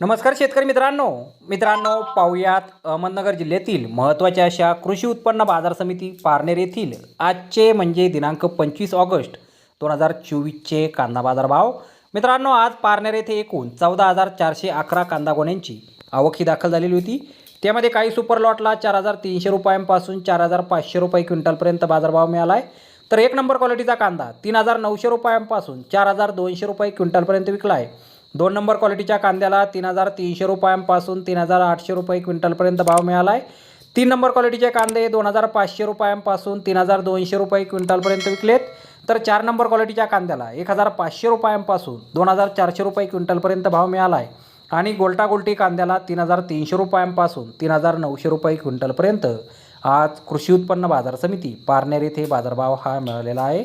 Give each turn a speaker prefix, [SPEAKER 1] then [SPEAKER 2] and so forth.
[SPEAKER 1] नमस्कार शेतकरी मित्रांनो. मित्रांनो पाहुयात अहमदनगर जिल्ह्यातील महत्त्वाच्या अशा कृषी उत्पन्न बाजार समिती पारनेर येथील आजचे म्हणजे दिनांक पंचवीस ऑगस्ट दोन हजार चोवीसचे कांदा बाजार भाव मित्रांनो आज पारनेर येथे एकूण चौदा हजार चारशे अकरा कांदा गोण्यांची आवक ही दाखल झालेली होती. त्यामध्ये काही सुपर लॉटला चार हजार तीनशे रुपयांपासून चार हजार पाचशे रुपये क्विंटलपर्यंत बाजारभाव मिळाला आहे तर एक नंबर क्वालिटीचा कांदा तीन हजार नऊशे रुपयांपासून चार हजार दोनशे रुपये क्विंटलपर्यंत विकला आहे दोन नंबर क्वालिटीच्या कांद्याला तीन हजार तीनशे रुपयांपासून तीन हजार आठशे रुपये क्विंटलपर्यंत भाव मिळाला आहे तीन नंबर क्वालिटीचे कांदे दोन हजार पाचशे रुपयांपासून तीन हजार दोनशे रुपये क्विंटलपर्यंत विकलेत. तर चार नंबर क्वालिटीच्या कांद्याला एक हजार पाचशे रुपयांपासून दोन हजार चारशे रुपये क्विंटलपर्यंत भाव मिळाला आहे आणि गोल्टा गोल्टी कांद्याला तीन हजार तीनशे रुपयांपासून तीन हजार नऊशे रुपये क्विंटलपर्यंत आज कृषी उत्पन्न बाजार समिती पारनेर येथे बाजारभाव हा मिळालेला आहे.